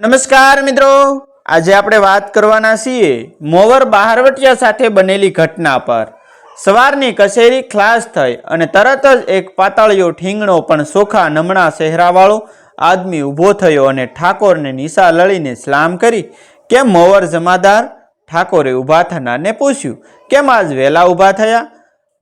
નમસ્કાર મિત્રો. આજે આપણે વાત કરવાના છીએ મોવર બહારવટિયા સાથે બનેલી ઘટના પર. સવારની કચેરી ખલાસ થઈ અને તરત જ એક પાતાળિયો ઠીંગણો પણ સોખા નમણા ચહેરાવાળો આદમી ઊભો થયો અને ઠાકોરને નિશા લડીને સલામ કરી, કેમ મોવર જમાદાર? ઠાકોરે ઊભા થનારને પૂછ્યું, કેમ આજ વહેલા ઊભા થયા?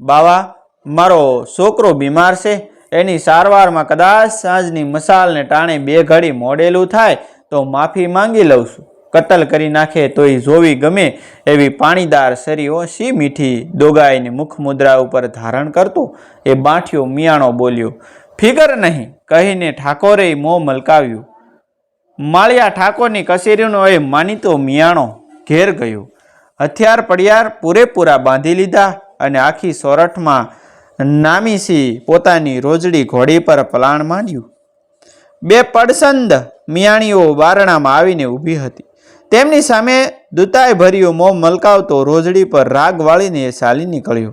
બાવા, મારો છોકરો બીમાર છે. એની સારવારમાં કદાચ સાંજની મસાલને ટાણે બે ઘડી મોડેલું થાય તો માફી માંગી લઉં છું. કતલ કરી નાખે તોય જોવી ગમે એવી પાણીદાર શરીઓ સી મીઠી દોગાઈને મુખ મુદ્રા ઉપર ધારણ કરતો? એ બાંઠિયો મિયાણો બોલ્યો ફિકર નહીં, કહીને ઠાકોરે મોં મલકાવ્યું. માળિયા ઠાકોરની કચેરીનો એ માનીતો મિયાણો ઘેર ગયો. હથિયાર પડિયાર પૂરેપૂરા બાંધી લીધા અને આખી સોરઠમાં નામીસી પોતાની રોજડી ઘોડી પર પલાણ માંડ્યું. બે પડસંદ મિયાણીઓ બારણામાં આવીને ઊભી હતી. તેમની સામે દુતાય ભર્યું મોં મલકાવતો રોજડી પર રાગ વાળીને એ ચાલી નીકળ્યો.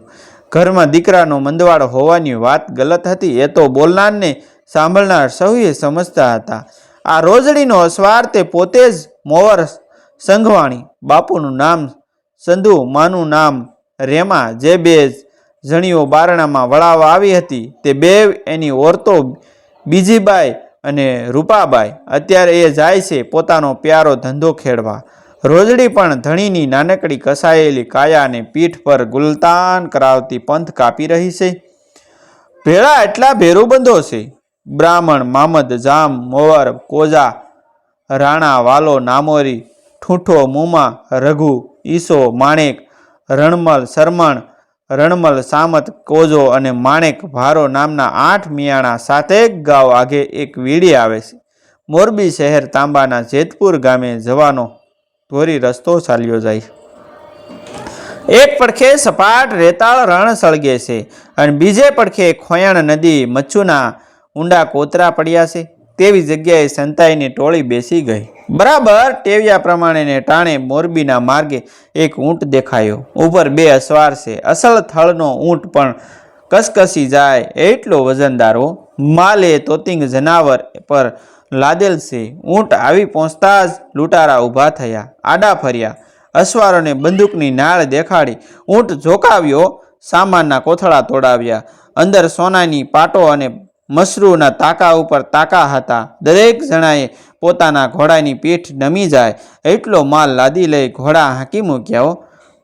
ઘરમાં દીકરાનો મંદવાડ હોવાની વાત ગલત હતી, એ તો બોલનારને સાંભળનાર સૌએ સમજતા હતા. આ રોજડીનો અસવાર તે પોતે જ મોવર સંઘવાણી. બાપુનું નામ સંધુ, માનું નામ રેમા, જે બે જણીઓ બારણામાં વળાવવા આવી હતી, તે બે એની ઓરતો બીજીબાઈ અને રૂપાબાઈ અત્યારે એ જાય છે પોતાનો પ્યારો ધંધો ખેડવા. રોજડી પણ ધણીની નાનકડી કસાયેલી કાયાને પીઠ પર ગુલતાન કરાવતી પંથ કાપી રહી છે. ભેળા એટલા ભેરુબંધો છે. બ્રાહ્મણ, મામદ, જામ, મોવર, કોજા, રાણા, વાલો, નામોરી, ઠૂંઠો, મુમા, રઘુ, ઈસો, માણેક, રણમલ, શરમણ રણમલ, સામત, કોજો અને માણેક ભારો નામના આઠ મિયાણા સાતેક ગાવ આગે એક વીડી આવે છે. મોરબી શહેર તાંબાના જેતપુર ગામે જવાનો ધોરી રસ્તો ચાલ્યો જાય. એક પડખે સપાટ રેતાળ રણ સળગે છે અને બીજે પડખે ખોયાણ નદી મચ્છુના ઊંડા કોતરા પડ્યા છે. તેવી જગ્યાએ સંતાઈની ટોળી બેસી ગઈ. બરાબર ટેવ્યા પ્રમાણેને ટાણે મોરબીના માર્ગે એક ઊંટ દેખાયો. ઉપર બે અસવાર છે. અસલ થળનો ઊંટ પણ કસકસી જાય એટલો વજનદારો માલે તોતિંગ જનાવર પર લાદેલ છે. ઊંટ આવી પહોંચતા જ લૂંટારા ઊભા થયા. આડા ફર્યા. અસવારોને બંદૂકની નાળ દેખાડી ઊંટ ઝોકાવ્યો. સામાનના કોથળા તોડાવ્યા. અંદર સોનાની પાટો અને મસરૂના તાકા ઉપર તાકા હતા દરેક જણાએ પોતાના ઘોડાની પીઠ નમી જાય એટલો માલ લાદી લઈ ઘોડા હાંકી મૂક્યો.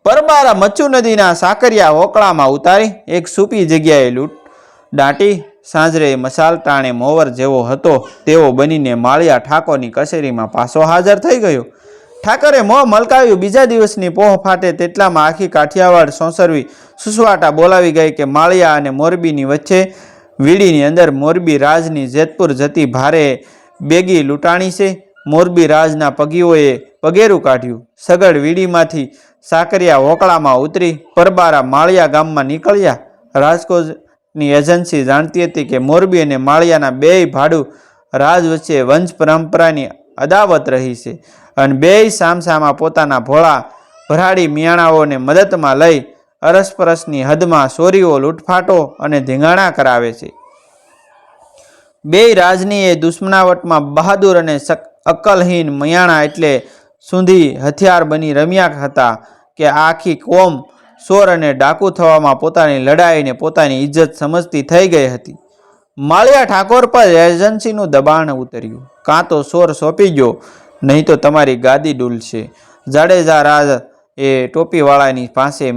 પરબારા મચ્છુ નદીના સાકરિયા હોકળામાં ઉતારી એક સૂપી જગ્યાએ લૂંટ દાટી સાંજરે મસાલ ટાણે મોવર જેવો હતો તેવો બનીને માળિયા ઠાકોરની કચેરીમાં પાછો હાજર થઈ ગયો ઠાકરે મોં મલકાવ્યું, બીજા દિવસની પોહ ફાટે તેટલામાં આખી કાઠિયાવાડ સોંસરવી, સુસવાટા બોલાવી ગઈ કે માળિયા અને મોરબીની વચ્ચે વીડીની અંદર મોરબી રાજની જેતપુર જતી ભારે બેગી લૂંટાણી છે. મોરબી રાજના પગીઓએ પગેરું કાઢ્યું. સગડ વીડીમાંથી સાકરિયા હોકળામાં ઉતરી પરબારા માળિયા ગામમાં નીકળ્યા. રાજકોટની એજન્સી જાણતી હતી કે મોરબી અને માળિયાના બેય ભાડું રાજ વચ્ચે વંશ પરંપરાની અદાવત રહી છે અને બેય સામસામા પોતાના ભોળા ભરાડી મિયાણાઓને મદદમાં લઈ અરસપરસની હદમાં ચોરીઓ લૂંટફાટો અને ધીંગાણા કરાવે છે. બેય રાજની એ દુશ્મનાવટમાં બહાદુર અને સક- મયાણા એટલે સુંધી હથિયાર બની રમ્યા હતા કે આખી કોમ સોર અને ડાકુ થવામાં પોતાની લડાઈને પોતાની ઇજ્જત સમજતી થઈ ગઈ હતી. માળિયા ઠાકોર પર એજન્સીનું દબાણ ઉતર્યું. કાં તો સોર સોંપી ગયો, નહીં તો તમારી ગાદી ડૂલશે. જાડેજા રાજ એ ટોપીવાળાની પાસે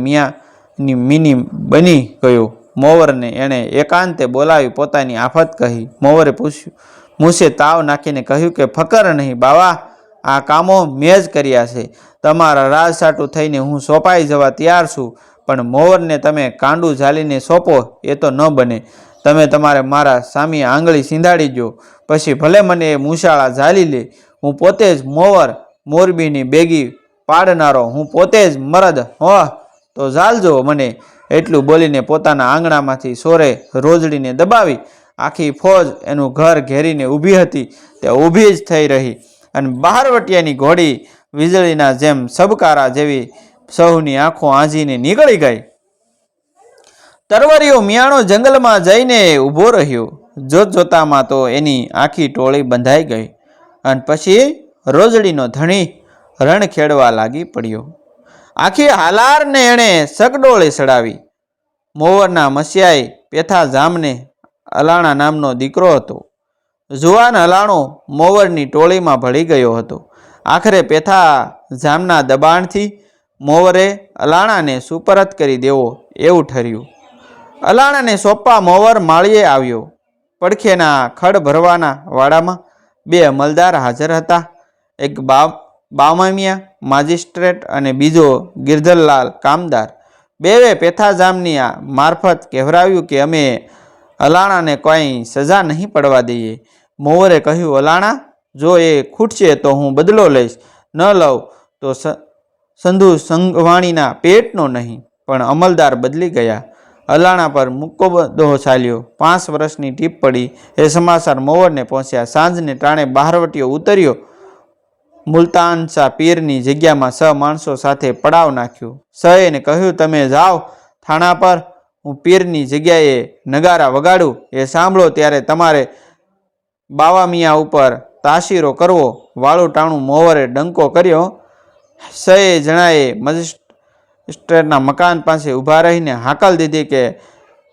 મિયાની મિની બની ગયો. મોવરને એણે એકાંતે બોલાવી પોતાની આફત કહી. મોવરે પૂછ્યું, મૂસે તાવ નાખીને કહ્યું કે, ફકર નહીં બાવા, આ કામો મેં જ કર્યા છે. તમારા રાજસાટું થઈને હું સોંપાઈ જવા તૈયાર છું, પણ મોવરને તમે કાંડું ઝાલીને સોંપો, એ તો ન બને. તમે તમારે મારા સામી આંગળી સિંધાડી દો પછી ભલે મને એ મૂશાળા ઝાલી લે. હું પોતે જ મોવર મોરબીની બેગી પાડનારો. હું પોતે જ મરદ હો તો ઝાલજો મને એટલું બોલીને પોતાના આંગણામાંથી સોરે રોજડીને દબાવી. આખી ફોજ એનું ઘર ઘેરીને ઊભી હતી. તે ઊભી જ થઈ રહી. અને બહારવટિયાની ઘોડી વીજળીના જેમ સબકારા જેવી સૌની આંખો આંજીને નીકળી ગઈ. તરવરીઓ મિયાણો જંગલમાં જઈને ઊભો રહ્યો. જોત જોતામાં તો એની આખી ટોળી બંધાઈ ગઈ. અને પછી રોજડીનો ધણી રણ ખેડવા લાગી પડ્યો. આખી હાલારને એણે સગડોળે સડાવી. મોવરના મસિયાએ પેથા જામને અલાણા નામનો દીકરો હતો. જુવાન અલાણો મોવરની ટોળીમાં ભળી ગયો હતો. આખરે પેથા જામના દબાણથી મોવરે અલાણાને સુપરત કરી દેવો એવું ઠર્યું. અલાણાને સોંપવા મોવર માળીએ આવ્યો. પડખેના ખડ ભરવાના વાડામાં બે અમલદાર હાજર હતા. એક બા બામામિયા માજિસ્ટ્રેટ અને બીજો ગિરધરલાલ કામદાર. બેવે પેથાજામનીયા મારફત કહેવરાવ્યું કે અમે અલાણાને કોઈ સજા નહીં પડવા દઈએ. મોવરે કહ્યું, અલાણા, જો એ ખૂટશે તો હું બદલો લઈશ. ન લઉં તો સંધુ સંઘવાણીના પેટનો નહીં, પણ અમલદાર બદલી ગયા. અલાણા પર મુક્કો બધો ચાલ્યો. પાંચ વર્ષની ટીપ પડી. એ સમાચાર મોવરને પહોંચ્યા. સાંજને ટાણે બહારવટીયો ઉતર્યો. મુલતાન શાહ પીરની જગ્યામાં સ માણસો સાથે પડાવ નાખ્યો. સએને કહ્યું, તમે જાઓ, થાણા પર. હું પીરની જગ્યાએ નગારા વગાડું. એ સાંભળો ત્યારે તમારે બાવા મિયા ઉપર તાશીરો કરવો. વાળું ટાણું મોવરે ડંકો કર્યો. સએ જણાએ, મજિસ્ટ્રેટના મકાન પાસે ઊભા રહીને હાકલ દીધી કે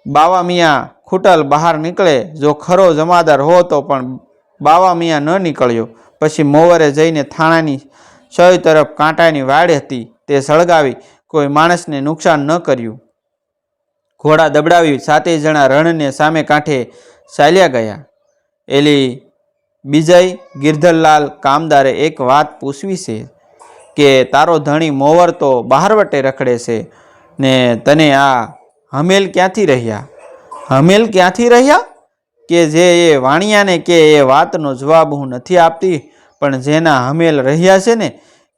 બાવા મિયા ખૂટલ બહાર નીકળે. જો ખરો જમાદાર હો તો પણ બાવા મિયા ન નીકળ્યો. પછી મોવરે જઈને થાણાની સય તરફ કાંટાની વાડ હતી તે સળગાવી કોઈ માણસને નુકસાન ન કર્યું. ઘોડા દબડાવી સાતેય જણા રણને સામે કાંઠે ચાલ્યા ગયા. એલી બીજય ગિરધરલાલ કામદારે એક વાત પૂછવી છે કે, તારો ધણી મોવર તો બહારવટે રખડે છે ને તને આ હમેલ ક્યાંથી રહ્યા? હમેલ ક્યાંથી રહ્યા? કે જે એ વાણિયાને કે એ વાતનો જવાબ હું નથી આપતી, પણ જેના હમેલ રહ્યા છે ને,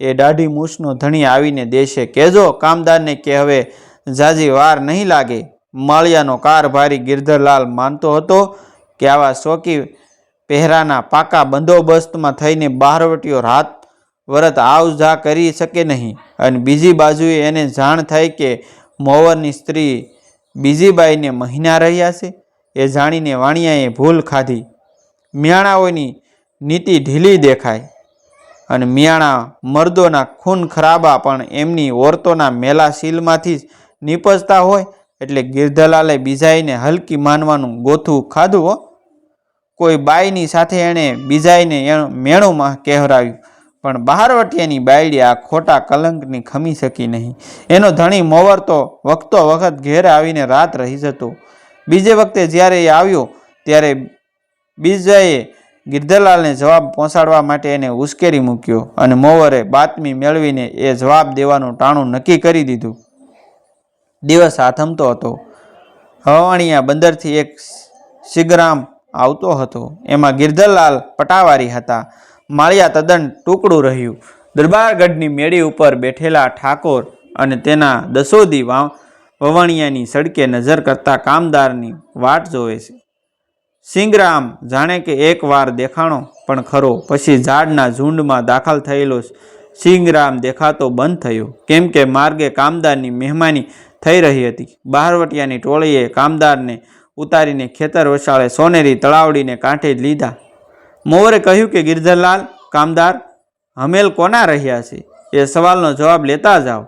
એ દાઢી મૂછનો ધણી આવીને દેશે, કહેજો કામદારને કે હવે જાજી વાર નહીં લાગે. માળિયાનો કારભારી ગિરધરલાલ માનતો હતો કે આવા શોકી પહેરાના પાકા બંદોબસ્તમાં થઈને બહારવટીઓ રાત વરત આવ જા કરી શકે નહીં. અને બીજી બાજુએ એને જાણ થઈ કે મોવરની સ્ત્રી બીજી બાઈને મહિના રહ્યા છે. એ જાણીને વાણિયાએ ભૂલ ખાધી. મિયાણાઓની નીતિ ઢીલી દેખાય અને મિયાણા મર્દોના ખૂન ખરાબા પણ એમની ઓરતોના મેલા શીલમાંથી જ નીપજતા હોય એટલે ગિરધલાલે બીજાઈને હલકી માનવાનું ગોથું ખાધું હો. કોઈ બાઈની સાથે એણે બીજાઈને એ મેણુંમાં કહેવરાવ્યું, પણ બહારવટિયાની બાયડી આ ખોટા કલંકની ખમી શકી નહીં. એનો ધણી મોવર તો વખતો વખત ઘેર આવીને રાત રહી જતો. બીજે વખતે જ્યારે એ આવ્યો, ત્યારે બીજાએ ગિરધરલાલને જવાબ પહોંચાડવા માટે એને ઉશ્કેરી મૂક્યો અને મોવરે બાતમી મેળવીને એ જવાબ દેવાનું ટાણું નક્કી કરી દીધું. દિવસ આથમતો હતો. હવાણિયા બંદરથી એક શિગરામ આવતો હતો. એમાં ગિરધરલાલ પટાવારી હતા. માળિયા તદ્દન ટુકડું રહ્યું. દરબારગઢની મેળી ઉપર બેઠેલા ઠાકોર અને તેના દસોદી વા- વવાણિયાની સડકે નજર કરતા કામદારની વાટ જોવે છે. સિંગરામ જાણે કે એક વાર દેખાણો પણ ખરો, પછી ઝાડના ઝુંડમાં દાખલ થયેલો સિંગરામ દેખાતો બંધ થયો. કેમ કે માર્ગે કામદારની મહેમાની થઈ રહી હતી. બહારવટિયાની ટોળીએ કામદારને ઉતારીને ખેતર વસાળે સોનેરી તળાવડીને કાંઠે લીધા. મોવરે કહ્યું કે, ગિરધરલાલ, કામદાર, હમેલ કોના રહ્યા છે? એ સવાલનો જવાબ લેતા જાઓ.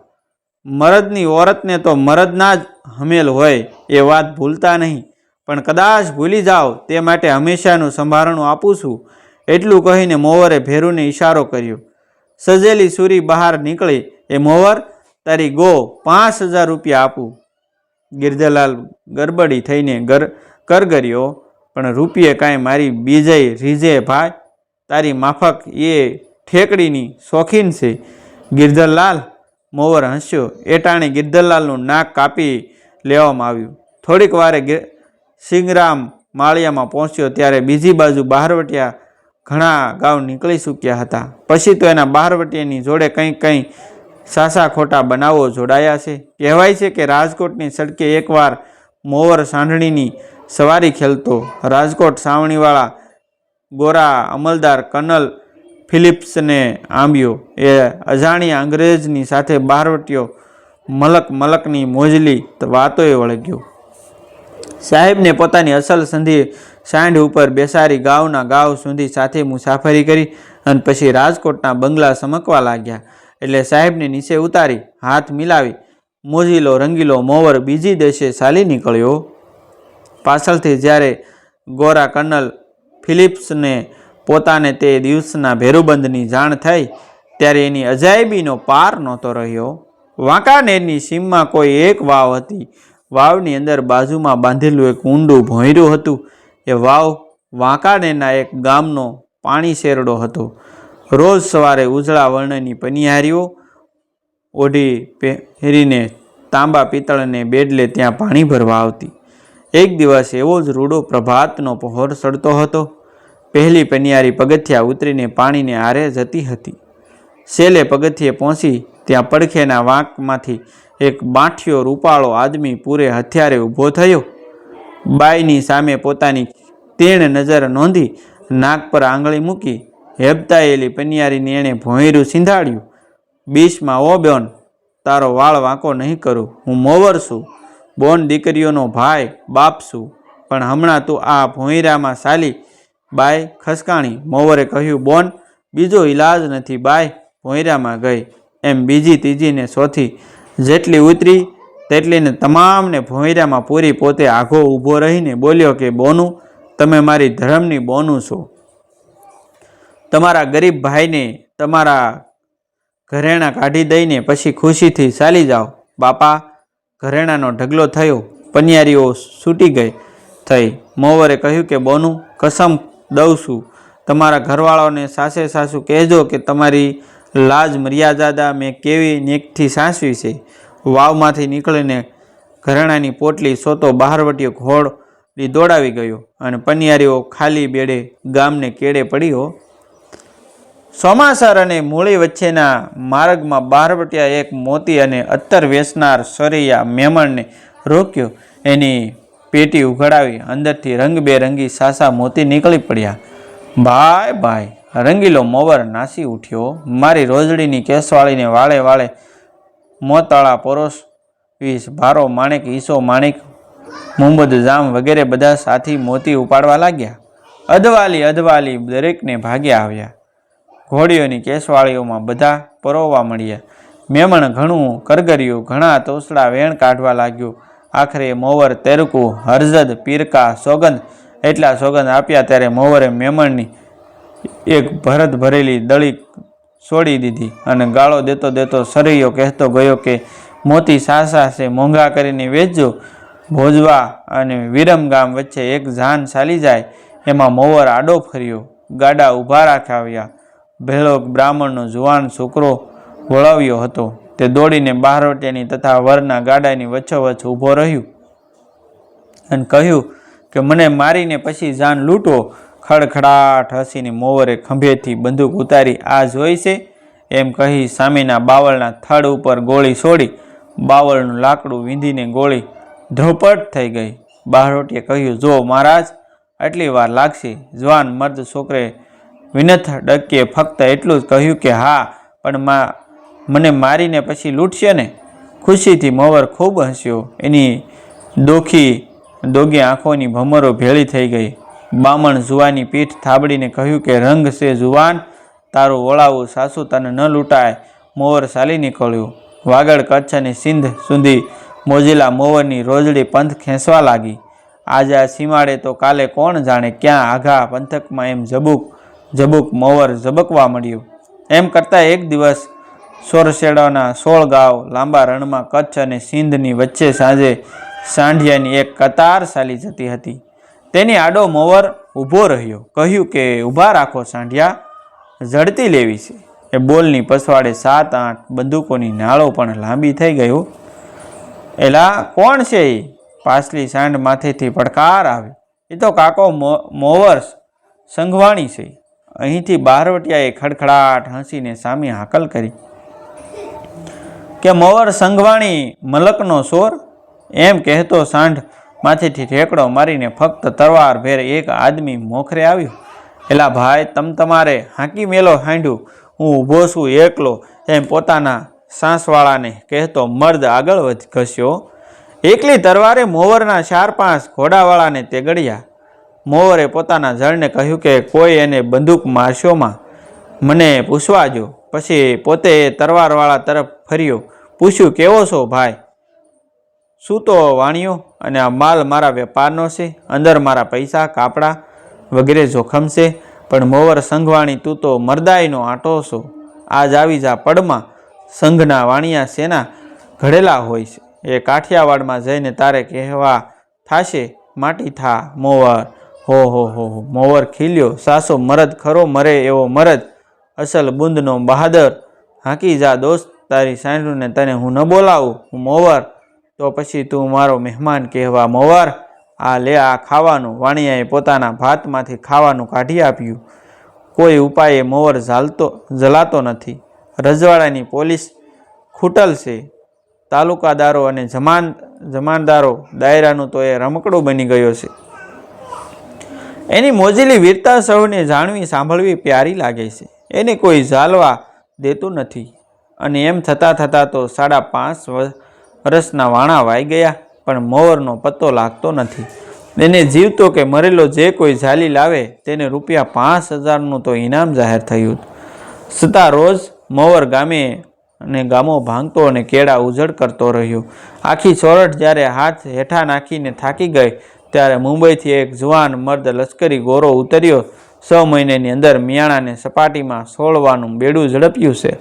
મરદની ઓરતને તો મરદના જ હમેલ હોય, એ વાત ભૂલતા નહીં. પણ કદાચ ભૂલી જાઓ, તે માટે હંમેશાનું સંભારણું આપું છું. એટલું કહીને મોવરે ભેરુને ઈશારો કર્યો. સજેલી સુરી બહાર નીકળી, એ મોવર, તારી ગો પાંચ હજાર રૂપિયા આપું. ગિરધરલાલ ગરબડી થઈને ગર, કરગર્યો, પણ રૂપિયે કાંઈ મારી બીજય રીઝે ભાઈ, તારી માફક એ ઠેકડીની શોખીન છે. ગિરધરલાલ મોવર હસ્યો. એ ટાણે ગિરધરલાલનું નાક કાપી લેવામાં આવ્યું. થોડીક વારે ગિર, સિંગરામ માળિયામાં પહોંચ્યો ત્યારે બીજી બાજુ બહારવટિયા ઘણા ગાઉ નીકળી ચૂક્યા હતા. પછી તો એના બહારવટિયાની જોડે કંઈ કંઈ સાસા ખોટા બનાવો જોડાયા છે. કહેવાય છે કે રાજકોટની સડકે એકવાર મોવર સાંઢણીની સવારી ખેલતો રાજકોટ સાવણીવાળા ગોરા અમલદાર કર્નલ ફિલિપ્સને આંબ્યો. એ અજાણ્યા અંગ્રેજની સાથે બહારવટીયો મલક મલકની મોજલી વાતોએ વળગ્યો. સાહેબને પોતાની અસલ સંધિ સાંઢ ઉપર બેસારી ગાવના ગાવ સુધી સાથે મુસાફરી કરી અને પછી રાજકોટના બંગલા સમકવા લાગ્યા. એટલે સાહેબને નીચે ઉતારી હાથ મિલાવી મોજીલો રંગીલો મોવર બીજી દેશે ચાલી નીકળ્યો. પાછળથી જ્યારે ગોરા કર્નલ ફિલિપ્સને પોતાને તે દિવસના ભેરુબંધની જાણ થઈ, ત્યારે એની અજાયબીનો પાર નહોતો રહ્યો. વાંકાનેરની સીમમાં કોઈ એક વાવ હતી. વાવની અંદર બાજુમાં બાંધેલું એક ઊંડું ભોંયરું હતું. એ વાવ વાંકાનેરના એક ગામનો પાણી શેરડો હતો. રોજ સવારે ઉજળા વર્ણની પનિહારીઓ ઓઢી પહેરીને તાંબા પિત્તળને બેડલે ત્યાં પાણી ભરવા આવતી. એક દિવસ એવો જ રૂડો પ્રભાતનો પહોર સડતો હતો. પહેલી પનિયારી પગથિયા ઉતરીને પાણીને આરે જતી હતી. છેલ્લે પગથિયે પહોંચી ત્યાં પડખેના વાંકમાંથી એક બાંઠિયો રૂપાળો આદમી પૂરે હથિયારે ઊભો થયો. બાઈની સામે પોતાની તેણ નજર નોંધી નાક પર આંગળી મૂકી હેબતાયેલી પનિયારીને એણે ભોંયરું સિંધાડ્યું. બીસમાં ઓ બેન, તારો વાળ વાંકો નહીં કરું. હું મોવર છું. બોન દીકરીઓનો ભાઈ, બાપ છું. પણ હમણાં તું આ ભોંયરામાં સાલી બાય ખસકાણી, મોવરે કહ્યું, બોન, બીજો ઈલાજ નથી, બાય. ભોંયરામાં ગઈ. એમ બીજી ત્રીજી ને ચોથી જેટલી ઉતરી તેટલીને તમામને ભોંયરામાં પૂરી પોતે આઘો ઊભો રહીને બોલ્યો કે, બોનું, તમે મારી ધર્મની બોનું છો. તમારા ગરીબ ભાઈને તમારા ઘરેણાં કાઢી દઈને પછી ખુશીથી ચાલી જાઓ. બાપા, ઘરેણાનો ઢગલો થયો, પનિયારીઓ છૂટી ગઈ થઈ. મોવરે કહ્યું કે, બોનું, કસમ દઉં છું. તમારા ઘરવાળાઓને સાસે સાસુ કહેજો કે તમારી લાજ મર્યાદા મેં કેવી નેકથી સાસવી છે. વાવમાંથી નીકળીને ઘરેણાની પોટલી સોતો બહારવટીયો ઘોડી દોડાવી ગયો અને પનિયારીઓ ખાલી બેડે ગામને કેડે પડ્યો સોમાસર અને મૂળી વચ્ચેના માર્ગમાં બહારવટિયા એક મોતી અને અત્તર વેચનાર સરૈયા મેમણને રોક્યો. એની પેટી ઉઘડાવી અંદરથી રંગબેરંગી સાસા મોતી નીકળી પડ્યા. ભાઈ ભાઈ, રંગીલો મોવર નાસી ઉઠ્યો. મારી રોજડીની કેસવાળીને વાળે વાળે મોતાળા પોરોસ વીસ, ભારો માણેક, ઈસો માણેક, મુંબદ જામ વગેરે બધા સાથી મોતી ઉપાડવા લાગ્યા. અધવાલી અધવાલી દરેકને ભાગ્યા આવ્યા. ઘોડીઓની કેસવાળીઓમાં બધા પરોવા મળ્યા. મેમણ ઘણું, કરગર્યું, ઘણા તોસડા વેણ કાઢવા લાગ્યું. આખરે મોવર તેરકું, હરજદ, પીરકા, સોગંદ, એટલા સોગંદ આપ્યા ત્યારે મોવરે મેમણની એક ભરત ભરેલી દળી છોડી દીધી અને ગાળો દેતો દેતો સરૈયો કહેતો ગયો કે, મોતી સાસા છે મોંઘા કરીને વેચજો. ભોજવા અને વિરમ ગામ વચ્ચે એક જાન ચાલી જાય. એમાં મોવર આડો ફર્યો, ગાડા ઊભા રાખાવ્યા. ભેળો બ્રાહ્મણનો જુવાન છોકરો વળાવ્યો હતો. તે દોડીને બહારોટીની તથા વરના ગાડાની વચ્ચોવચ્ચ ઊભો રહ્યું અને કહ્યું કે મને મારીને પછી જાન લૂંટો. ખડખડાટ હસીને મોવરે ખંભેથી બંદૂક ઉતારી, આ જોઈ છે? એમ કહી સામેના બાવળના થડ ઉપર ગોળી છોડી, બાવળનું લાકડું વીંધીને ગોળી ધ્રોપટ થઈ ગઈ. બહારોટીએ કહ્યું, જો મહારાજ, આટલી વાર લાગશે. જવાન મર્દ છોકરે વિનથ ડકીએ ફક્ત એટલું જ કહ્યું કે, હા, પણ મા મને મારીને પછી લૂંટશે ને? ખુશીથી મોવર ખૂબ હસ્યો. એની દોખી દોગી આંખોની ભમરો ભેળી થઈ ગઈ. બામણ જુવાની પીઠ થાબડીને કહ્યું કે, રંગ છે જુવાન, તારું વળાવું સાસુ તને ન લૂંટાય. મોવર ચાલી નીકળ્યો. વાગડ કચ્છ અને સિંધ સુધી મોજીલા મોવરની રોજડી પંથ ખેંચવા લાગી. આજે આ સીમાડે તો કાલે કોણ જાણે ક્યાં આઘા પંથકમાં એમ જબુક જબુક મોવર ઝબકવા મળ્યું. એમ કરતાં એક દિવસ સોરસેડાના સોળ ગાંવ લાંબા રણમાં કચ્છ અને સિંધની વચ્ચે સાંજે સાંઢિયાની એક કતાર ચાલી જતી હતી. તેની આડો મોવર ઊભો રહ્યો. કહ્યું કે, ઊભા રાખો સાંઢિયા, ઝડતી લેવી છે. એ બોલની પસવાડે સાત, આઠ બંદૂકોની નાળો પણ લાંબી થઈ ગયો. એલા, કોણ છે એ? પાછલી સાંઢ માથેથી પડકાર આવી એ તો કાકો મો- મોવર સંઘવાણી છે. અહીંથી બહારવટિયાએ ખડખડાટ હસીને સામે હાકલ કરી. કે મોવર સંઘવાણી મલકનો સોર? એમ કહેતો સાંઢ માથેથી ઠેકડો મારીને ફક્ત તરવાર ભેર એક આદમી મોખરે આવ્યો. એલા ભાઈ, તમ તમારે હાંકી મેલો હાંડ્યું હું ઊભો છું એકલો. એમ પોતાના સાંસવાળાને કહેતો મર્દ આગળ વધ ઘસ્યો. એકલી તરવારે મોવરના ચાર પાંચ ઘોડાવાળાને તેગડ્યા મોવરે પોતાના જળને કહ્યું કે, કોઈ એને બંદૂક મારશોમાં? મને પૂછવા જો. પછી પોતે તરવારવાળા તરફ ફર્યો. પૂછ્યું, કેવો છો ભાઈ? શું તો વાણિયો? અને આ માલ મારા વેપારનો છે, અંદર મારા પૈસા, કાપડા વગેરે જોખમ છે, પણ મોવર સંઘવાણી, તું તો મરદાઈનો આંટો છો. આજ આવી જા પડમાં, સંઘના વાણિયા સેના ઘડેલા હોય છે. એ કાઠિયાવાડમાં જઈને તારે કહેવા થાશે, માટી થા મોવર. હો હો હો મોવર ખીલ્યો, સાસો મરદ ખરો, મરે એવો મરદ. અસલ બુંદનો બહાદર. હાંકી જા દોસ્ત, તારી સાંઢુને તને હું ન બોલાવું, હું મોવર. તો પછી તું મારો મહેમાન કહેવા મોવર. આ લે, આ ખાવાનું. વાણિયાએ પોતાના ભાતમાંથી ખાવાનું કાઢી આપ્યું. કોઈ ઉપાયે મોવર ઝાલતો, ઝલાતો નથી. રજવાડાની પોલીસ ખૂટલ છે તાલુકાદારો અને જમાન, જમાનદારો દાયરાનું તો એ રમકડું બની ગયો છે. એની મોજીલી વીરતા સૌને જાણવી, સાંભળવી પ્યારી લાગે છે. એને કોઈ ઝાલવા દેતું નથી. અને એમ થતાં થતાં તો સાડા પાંચ વર્ષના વાણા વાઈ ગયા, પણ મોવરનો પત્તો લાગતો નથી. એને જીવતો કે મરેલો જે કોઈ ઝાલી લાવે, તેને રૂપિયા પાંચ હજારનું તો ઇનામ જાહેર થયું. છતાં રોજ મોવર ગામે અને ગામો ભાંગતો અને કેળા ઉજળ કરતો રહ્યો. આખી સોરઠ જ્યારે હાથ હેઠા નાખીને થાકી ગઈ, ત્યારે મુંબઈથી એક જુવાન મર્દ લશ્કરી ગોરો ઉતર્યો છ મહિનાની અંદર મિયાણાને સપાટીમાં સોળવાનું બેડું ઝડપ્યું છે.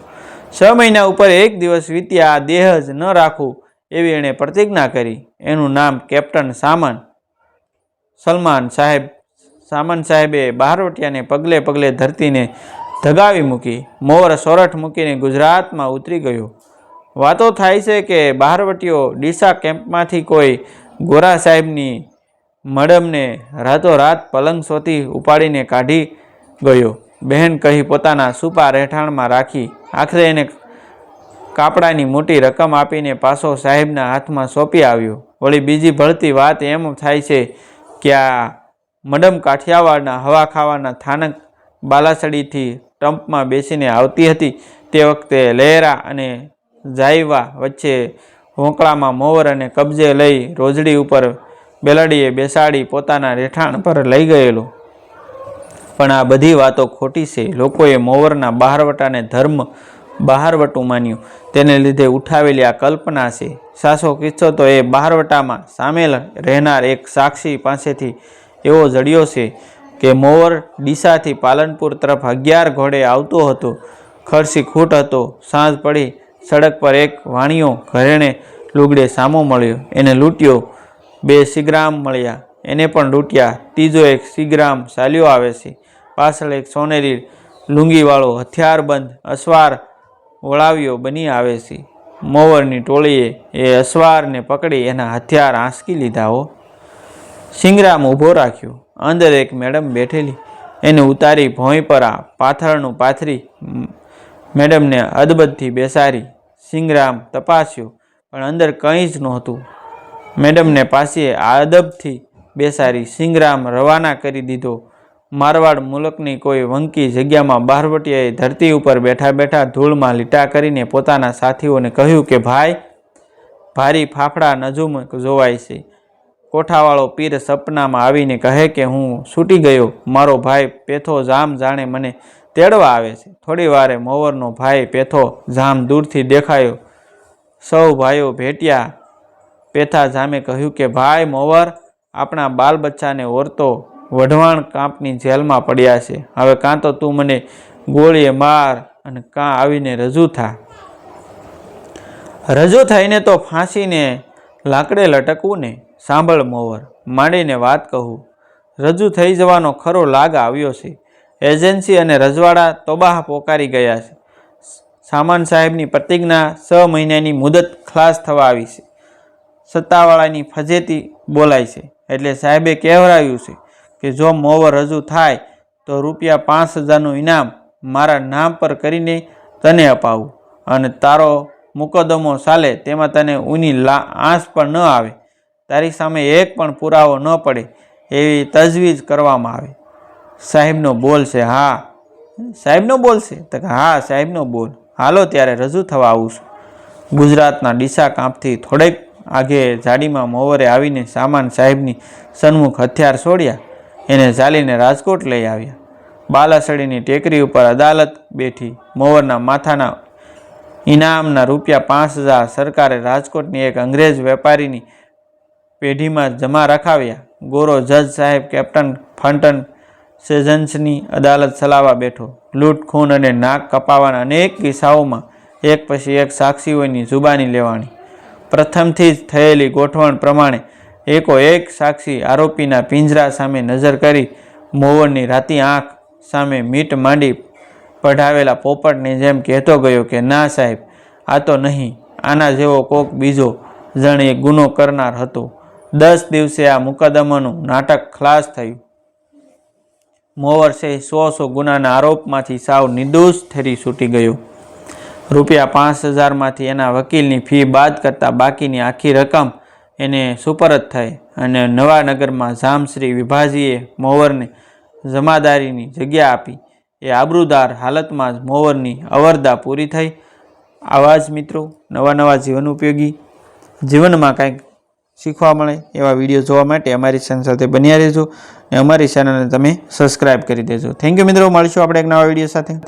છ મહિના ઉપર એક દિવસ વીત્યા દેહ જ ન રાખવું એવી એણે પ્રતિજ્ઞા કરી. એનું નામ કેપ્ટન સામન, સલમાન સાહેબ, સામન સાહેબે બહારવટિયાને પગલે પગલે ધરતીને ધગાવી મૂકી, મોર સોરઠ મૂકીને ગુજરાતમાં ઉતરી ગયો. વાતો થાય છે કે બહારવટીઓ ડીસા કેમ્પમાંથી કોઈ ગોરા સાહેબની મડમને રાતોરાત પલંગ સોતી ઉપાડીને કાઢી ગયો. બહેન કહી પોતાના સુપા રહેઠાણમાં રાખી આખરે એને કાપડાની મોટી રકમ આપીને પાસો સાહેબના હાથમાં સોંપી આવ્યો. વળી બીજી ભળતી વાત એમ થાય છે કે આ મડમ કાઠિયાવાડના હવા ખાવાના થાનક બાલાસડીથી ટ્રમ્પમાં બેસીને આવતી હતી. તે વખતે લહેરા અને જાયવા વચ્ચે હોંકળામાં મોવર અને કબજે લઈ રોજડી ઉપર બેલાડીએ બેસાડી પોતાના રહેઠાણ પર લઈ ગયેલો. પણ આ બધી વાતો ખોટી છે. લોકોએ મોવરના બહારવટાને ધર્મ બહારવટું માન્યું. તેને લીધે ઉઠાવેલી આ કલ્પના છે. સાસો કિસ્સો તો એ બહારવટામાં સામેલ રહેનાર એક સાક્ષી પાસેથી એવો જડ્યો છે કે મોવર ડીસાથી પાલનપુર તરફ અગિયાર ઘોડે આવતો હતો. ખરસી ખૂટ હતો. સાંજ પડી. સડક પર એક વાણિયો ઘરેણે લુગડે સામો મળ્યો. એને લૂંટ્યો. બે સિગ્રામ મળ્યા. એને પણ લૂંટ્યા. ત્રીજો એક સિગ્રામ ચાલ્યો આવે છે. પાછળ એક સોનેરી લુંગીવાળો હથિયારબંધ અસવાર વળાવ્યો બની આવે છે. મોવરની ટોળીએ એ અસવારને પકડી એના હથિયાર આંસકી લીધા હો. સિંગરામ ઊભો રાખ્યો. અંદર એક મેડમ બેઠેલી. એને ઉતારી ભોંય પર આ પાથરનું પાથરી મેડમને અદબદથી બેસાડી. સિંગરામ તપાસ્યો, પણ અંદર કંઈ જ નહોતું. મેડમને પાસે આદબથી બેસારી સિંગરામ રવાના કરી દીધો. મારવાડ મુલકની કોઈ વંકી જગ્યામાં બહારવટીયાએ ધરતી ઉપર બેઠા બેઠા ધૂળમાં લીટા કરીને પોતાના સાથીઓને કહ્યું કે, ભાઈ, ભારી ફાફડા નજુમ જોવાય છે. કોઠાવાળો પીર સપનામાં આવીને કહે કે, હું છૂટી ગયો. મારો ભાઈ પેથો જામ જાણે મને તેડવા આવે છે. થોડી વારે મોવરનો ભાઈ પેથો જામ દૂરથી દેખાયો. સૌ ભાઈઓ ભેટ્યા. પેથા જામે કહ્યું કે, ભાઈ, મોવર, આપણા બાલ બચ્ચાને ઓરતો વઢવાણ કાંપની જેલમાં પડ્યા છે. હવે કાં તો તું મને ગોળીએ માર અને કાં આવીને રજૂ થા. રજૂ થઈને તો ફાંસીને લાકડે લટકવું ને સાંભળ, મોવર, માંડીને વાત કહું. રજૂ થઈ જવાનો ખરો લાગ આવ્યો છે. એજન્સી અને રજવાડા તોબાહ પોકારી ગયા છે. સામાન સાહેબની પ્રતિજ્ઞા છ મહિનાની મુદત ખલાસ થવા આવી છે. સત્તાવાળાની ફજેતી બોલાય છે. એટલે સાહેબે કહેવરાયું છે કે જો મોવર રજૂ થાય તો રૂપિયા પાંચ હજારનું ઇનામ મારા નામ પર કરીને તને અપાવું. અને તારો મુકદ્દમો ચાલે તેમાં તને ઊની આંચ પણ ન આવે. તારી સામે એક પણ પુરાવો ન પડે એવી તજવીજ કરવામાં આવે. સાહેબનો બોલ છે, હા. સાહેબનો બોલ છે? તો હા, સાહેબનો બોલ. હાલો, ત્યારે રજૂ થવા આવું છું. ગુજરાતના ડીસા કાંપથી થોડેક આગે જાડીમાં મોવરે આવીને સામાન સાહેબની સન્મુખ હથિયાર છોડ્યા. એને ચાલીને રાજકોટ લઈ આવ્યા. બાલાસડીની ટેકરી ઉપર અદાલત બેઠી. મોવરના માથાના ઇનામના રૂપિયા પાંચ હજાર સરકારે રાજકોટની એક અંગ્રેજ વેપારીની પેઢીમાં જમા રખાવ્યા. ગોરો જજ સાહેબ કેપ્ટન ફંટન સેઝન્સની અદાલત ચલાવવા બેઠો. લૂંટ, ખૂન અને નાક કપાવાના અનેક કિસ્સાઓમાં એક પછી એક સાક્ષીઓની જુબાની લેવાની. પ્રથમથી જ થયેલી ગોઠવણ પ્રમાણે એકો એક સાક્ષી આરોપીના પિંજરા સામે નજર કરી મોવરની રાતી આંખ સામે મીટ માંડી પઢાવેલા પોપટની જેમ કહેતો ગયો કે, ના સાહેબ, આ તો નહીં. આના જેવો કોક બીજો જણે ગુનો કરનાર હતો. દસ દિવસે આ મુકદ્દમાનું નાટક ખલાસ થયું. મોવર છે સો સો ગુનાના આરોપમાંથી સાવ નિર્દોષ ઠરી છૂટી ગયો. રૂપિયા પાંચ હજારમાંથી એના વકીલની ફી બાદ કરતાં બાકીની આખી રકમ એને સુપરત થઈ અને નવાનગરમાં જામશ્રી વિભાજીએ મોવરને જમાદારીની જગ્યા આપી. એ આબરૂદાર હાલતમાં જ મોવરની અવરદા પૂરી થઈ. આવા જ મિત્રો, નવા નવા જીવન ઉપયોગી જીવનમાં કાંઈક શીખવા મળે એવા વીડિયો જોવા માટે અમારી ચેનલ સાથે બન્યા રહેજો. અને અમારી ચેનલને તમે સબસ્ક્રાઈબ કરી દેજો. થેન્ક યુ મિત્રો. મળીશું આપણે એક નવા વીડિયો સાથે.